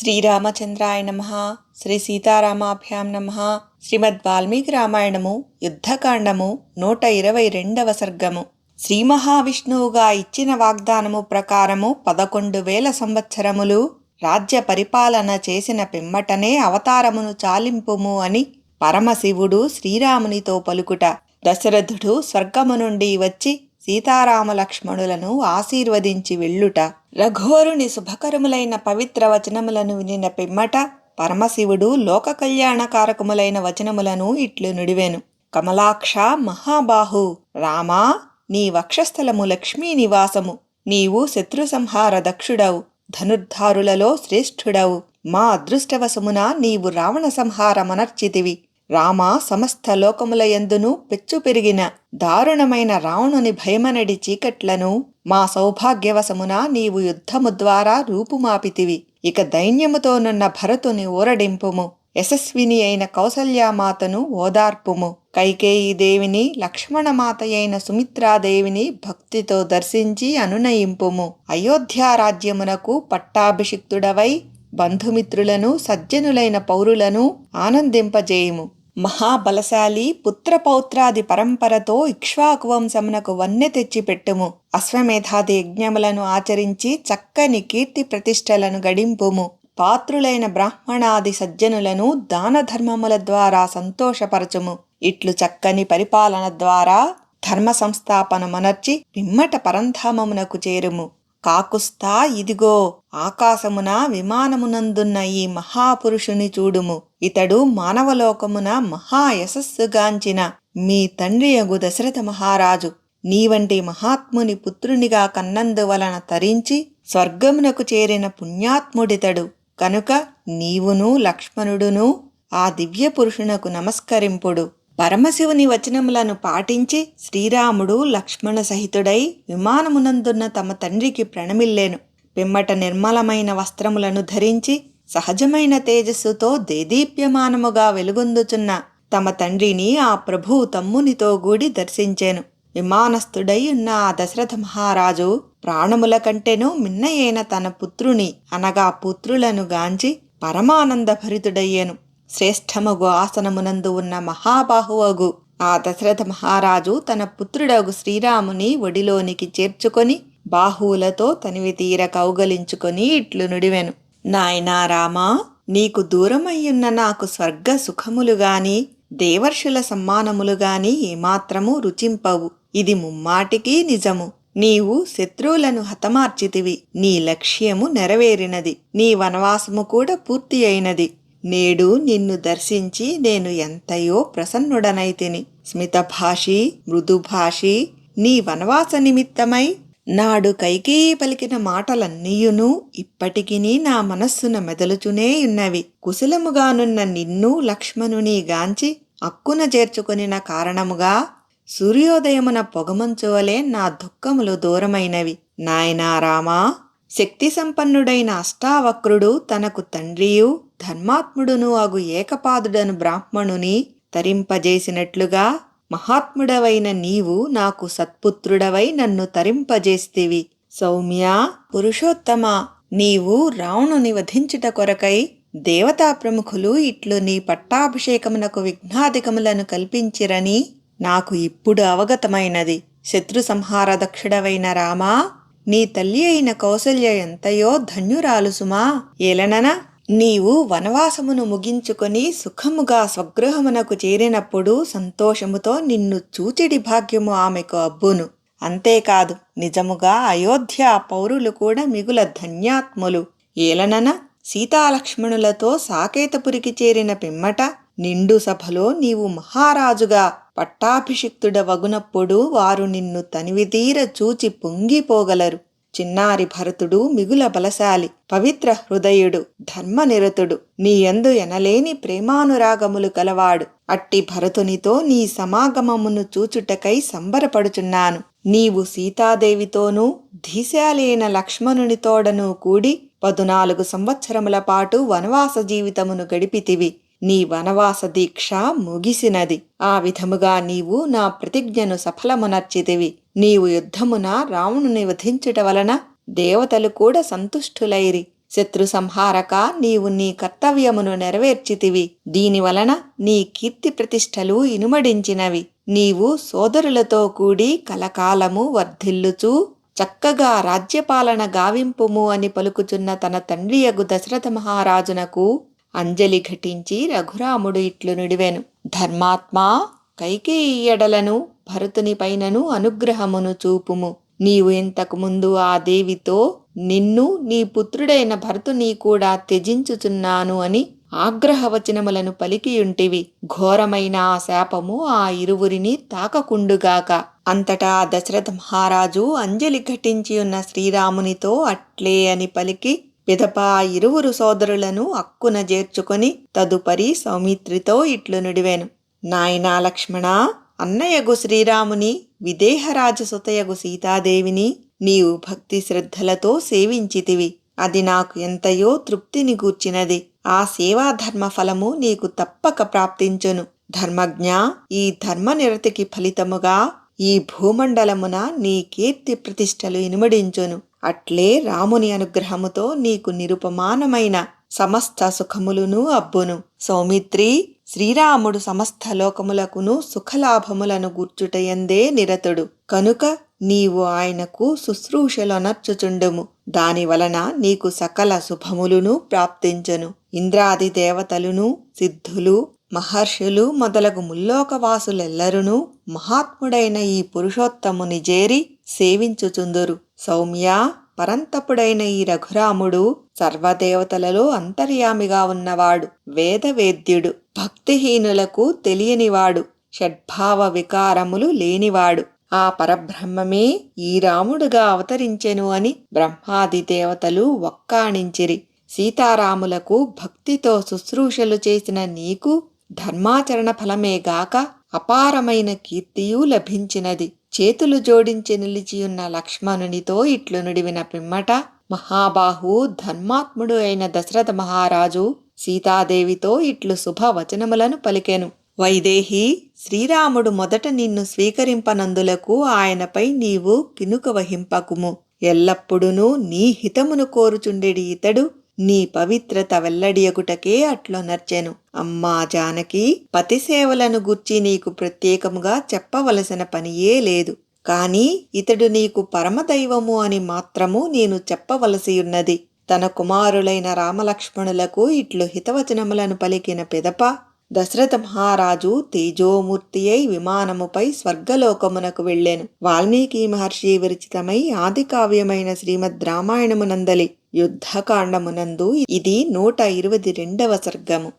శ్రీరామచంద్రాయ నమ శ్రీ సీతారామాభ్యాం నమ శ్రీమద్ వాల్మీకి రామాయణము యుద్ధకాండము నూట ఇరవై రెండవ సర్గము. శ్రీ మహావిష్ణువుగా ఇచ్చిన వాగ్దానము ప్రకారము పదకొండు వేల సంవత్సరములు రాజ్య పరిపాలన చేసిన పిమ్మటనే అవతారమును చాలింపుము అని పరమశివుడు శ్రీరామునితో పలుకుట. దశరథుడు స్వర్గము నుండి వచ్చి సీతారామ లక్ష్మణులను ఆశీర్వదించి వెళ్ళుట రఘోరుని శుభకరములైన పవిత్ర వచనములను వినిన పిమ్మట పరమశివుడు లోక కళ్యాణకారకములైన వచనములను ఇట్లు నుడివెను. కమలాక్ష మహాబాహు రామా నీ వక్షస్థలము లక్ష్మీ నివాసము. నీవు శత్రు సంహార దక్షుడవు ధనుర్ధారులలో శ్రేష్ఠుడవు. మా అదృష్టవశమున నీవు రావణ సంహారమనర్చితివి. రామ సమస్త లోకములయందునూ పెచ్చు పెరిగిన దారుణమైన రావణుని భయమనడి చీకట్లను మా సౌభాగ్యవశమున నీవు యుద్ధము ద్వారా రూపుమాపితివి. ఇక దైన్యముతోనున్న భరతుని ఊరడింపుము. యశస్విని అయిన కౌసల్యామాతను ఓదార్పుము. కైకేయి దేవిని లక్ష్మణమాతయైన సుమిత్రాదేవిని భక్తితో దర్శించి అనునయింపుము. అయోధ్యారాజ్యమునకు పట్టాభిషిక్తుడవై బంధుమిత్రులను సజ్జనులైన పౌరులను ఆనందింపజేయుము. మహాబలశాలి పుత్రపౌత్రాది పరంపరతో ఇక్ష్వాకు వంశమునకు వన్నె తెచ్చిపెట్టుము. అశ్వమేధాది యజ్ఞములను ఆచరించి చక్కని కీర్తి ప్రతిష్టలను గడింపుము. పాత్రులైన బ్రాహ్మణాది సజ్జనులను దాన ధర్మముల ద్వారా సంతోషపరచుము. ఇట్లు చక్కని పరిపాలన ద్వారా ధర్మ సంస్థాపనమనర్చి పిమ్మట పరంధామమునకు చేరుము. కాకుస్తా ఇదిగో ఆకాశమున విమానమునందున్న ఈ మహాపురుషుని చూడుము. ఇతడు మానవలోకమున మహా యశస్సుగాంచిన మీ తండ్రియగు దశరథ మహారాజు. నీ వంటి మహాత్ముని పుత్రునిగా కన్నందువలన తరించి స్వర్గమునకు చేరిన పుణ్యాత్ముడితడు. కనుక నీవును లక్ష్మణుడును ఆ దివ్య పురుషునకు నమస్కరింపుడు. పరమశివుని వచనములను పాటించి శ్రీరాముడు లక్ష్మణ సహితుడై విమానమునందున్న తమ తండ్రికి ప్రణమిల్లేను. పిమ్మట నిర్మలమైన వస్త్రములను ధరించి సహజమైన తేజస్సుతో దేదీప్యమానముగా వెలుగొందుచున్న తమ తండ్రిని ఆ ప్రభువు తమ్మునితో గూడి దర్శించాను. విమానస్థుడై ఉన్న ఆ దశరథ మహారాజు ప్రాణముల కంటేనూ మిన్నయైన తన పుత్రుని అనగా పుత్రులను గాంచి పరమానందభరితుడయ్యెను. శ్రేష్టమగు ఆసనమునందు ఉన్న మహాబాహువగు ఆ దశరథ మహారాజు తన పుత్రుడగు శ్రీరాముని ఒడిలోనికి చేర్చుకొని బాహువులతో తనివి తీర కౌగలించుకొని ఇట్లు నుడివెను. నాయనా రామా నీకు దూరమయ్యున్న నాకు స్వర్గ సుఖములు గాని దేవర్షుల సమ్మానములు గాని ఏమాత్రము రుచింపవు. ఇది ముమ్మాటికి నిజము. నీవు శత్రువులను హతమార్చితివి. నీ లక్ష్యము నెరవేరినది. నీ వనవాసము కూడా పూర్తి అయినది. నేడు నిన్ను దర్శించి నేను ఎంతయో ప్రసన్నుడనైతిని. స్మితభాషి మృదుభాషి నీ వనవాస నిమిత్తమై నాడు కైకేయి పలికిన మాటలన్నీయును ఇప్పటికినీ నా మనస్సున మెదలుచునేయున్నవి కుశలముగానున్న నిన్ను లక్ష్మణుని గాంచి అక్కున చేర్చుకొనిన కారణముగా సూర్యోదయమున పొగమంచువలే నా దుఃఖములు దూరమైనవి. నాయనా రామా శక్తి సంపన్నుడైన అష్టావక్రుడు తనకు తండ్రియు ధర్మాత్ముడును అగు ఏకపాదుడను బ్రాహ్మణుని తరింపజేసినట్లుగా మహాత్ముడవైన నీవు నాకు సత్పుత్రుడవై నన్ను తరింపజేస్తివి. సౌమ్య పురుషోత్తమ నీవు రావణుని వధించుట కొరకై దేవతా ప్రముఖులు ఇట్లు నీ పట్టాభిషేకమునకు విఘ్నాధికములను కల్పించిరని నాకు ఇప్పుడు అవగతమైనది. శత్రు సంహార దక్షుడవైన రామా నీ తల్లి అయిన కౌసల్య ఎంతయో ధన్యురాలు సుమా ఏలనన నీవు వనవాసమును ముగించుకొని సుఖముగా స్వగృహమునకు చేరినప్పుడు సంతోషముతో నిన్ను చూచిడి భాగ్యము ఆమెకు అబ్బును. అంతేకాదు నిజముగా అయోధ్య పౌరులు కూడా మిగుల ధన్యాత్ములు. ఏలనన సీతాలక్ష్మణులతో సాకేతపురికి చేరిన పిమ్మట నిండు సభలో నీవు మహారాజుగా పట్టాభిషిక్తుడవగునప్పుడు వారు నిన్ను తనివితీర చూచి పొంగిపోగలరు. చిన్నారి భరతుడు మిగుల బలశాలి పవిత్ర హృదయుడు ధర్మనిరతుడు నీయందు ఎనలేని ప్రేమానురాగములు కలవాడు అట్టి భరతునితో నీ సమాగమమును చూచుటకై సంబరపడుచున్నాను. నీవు సీతాదేవితోనూ ధీశాలైన లక్ష్మణునితోడను కూడి పదునాలుగు సంవత్సరముల పాటు వనవాస జీవితమును గడిపితివి. నీ వనవాస దీక్ష ముగిసినది. ఆ విధముగా నీవు నా ప్రతిజ్ఞను సఫలమునర్చితివి. నీవు యుద్ధమున రావణుని వధించుట వలన దేవతలు కూడా సంతుష్టులైరి. శత్రు సంహారక నీవు నీ కర్తవ్యమును నెరవేర్చితివి. దీనివలన నీ కీర్తి ప్రతిష్టలు ఇనుమడించినవి. నీవు సోదరులతో కూడి కలకాలము వర్ధిల్లుచూ చక్కగా రాజ్యపాలన గావింపుము అని పలుకుచున్న తన తండ్రియగు దశరథ మహారాజునకు అంజలి ఘటించి రఘురాముడు ఇట్లు నుడివెను. ధర్మాత్మా కైకేయి ఎడలను భరతుని పైనను అనుగ్రహమును చూపుము. నీవు ఇంతకుముందు ఆ దేవితో నిన్ను నీ పుత్రుడైన భరతుని కూడా త్యజించుచున్నాను అని ఆగ్రహవచనములను పలికియుంటివి. ఘోరమైన ఆ శాపము ఆ ఇరువురిని తాకకుండుగాక. అంతటా దశరథ మహారాజు అంజలి ఘటించి ఉన్న శ్రీరామునితో అట్లే అని పలికి పిదప ఇరువురు సోదరులను అక్కున చేర్చుకొని తదుపరి సౌమిత్రితో ఇట్లు నుడివెను. నాయనా లక్ష్మణ అన్నయగు శ్రీరాముని విదేహరాజసుతయగు సీతాదేవిని నీవు భక్తి శ్రద్ధలతో సేవించితివి. అది నాకు ఎంతయో తృప్తిని గూర్చినది. ఆ సేవాధర్మ ఫలము నీకు తప్పక ప్రాప్తించును. ధర్మజ్ఞ ఈ ధర్మనిరతికి ఫలితముగా ఈ భూమండలమున నీ కీర్తి ప్రతిష్టలు ఇనుమడించును. అట్లే రాముని అనుగ్రహముతో నీకు నిరుపమానమైన సమస్త సుఖములును అబ్బును. సౌమిత్రి శ్రీరాముడు సమస్త లోకములకును సుఖలాభములను గూర్చుటయందే నిరతుడు. కనుక నీవు ఆయనకు శుశ్రూషలనర్చుచుండుము దాని వలన నీకు సకల శుభములును ప్రాప్తించను. ఇంద్రాది దేవతలును సిద్ధులు మహర్షులు మొదలగు ముల్లోకవాసులెల్లరును మహాత్ముడైన ఈ పురుషోత్తముని చేరి సేవించుచుందురు. సౌమ్య పరంతపుడైన ఈ రఘురాముడు సర్వదేవతలలో అంతర్యామిగా ఉన్నవాడు వేదవేద్యుడు భక్తిహీనులకు తెలియనివాడు షడ్భావ వికారములు లేనివాడు. ఆ పరబ్రహ్మమే ఈ రాముడుగా అవతరించెను అని బ్రహ్మాది దేవతలు వక్కాణించిరి సీతారాములకు భక్తితో శుశ్రూషలు చేసిన నీకు ధర్మాచరణ ఫలమేగాక అపారమైన కీర్తియు లభించినది. చేతులు జోడించి నిలిచియున్న లక్ష్మణునితో ఇట్లు నుడివిన పిమ్మట మహాబాహు ధర్మాత్ముడు అయిన దశరథ మహారాజు సీతాదేవితో ఇట్లు శుభవచనములను పలికెను. వైదేహి శ్రీరాముడు మొదట నిన్ను స్వీకరింపనందులకు ఆయనపై నీవు కినుక వహింపకుము. ఎల్లప్పుడునూ నీ హితమును కోరుచుండెడి ఇతడు నీ పవిత్రత వెల్లడియగుటకే అట్లొనర్చెను. అమ్మా జానకి పతి సేవలను గుర్చి నీకు ప్రత్యేకముగా చెప్పవలసిన పనియే లేదు. కాని ఇతడు నీకు పరమదైవము అని మాత్రము నేను చెప్పవలసియున్నది. తన కుమారులైన రామలక్ష్మణులకు ఇట్లు హితవచనములను పలికిన పిదప దశరథ మహారాజు తేజోమూర్తి అయి విమానముపై స్వర్గలోకమునకు వెళ్ళాను. వాల్మీకి మహర్షి విరచితమై ఆది కావ్యమైన శ్రీమద్ రామాయణమునందలి. యుద్ధకాండమునందు ఇది నూట ఇరవై రెండవ సర్గము.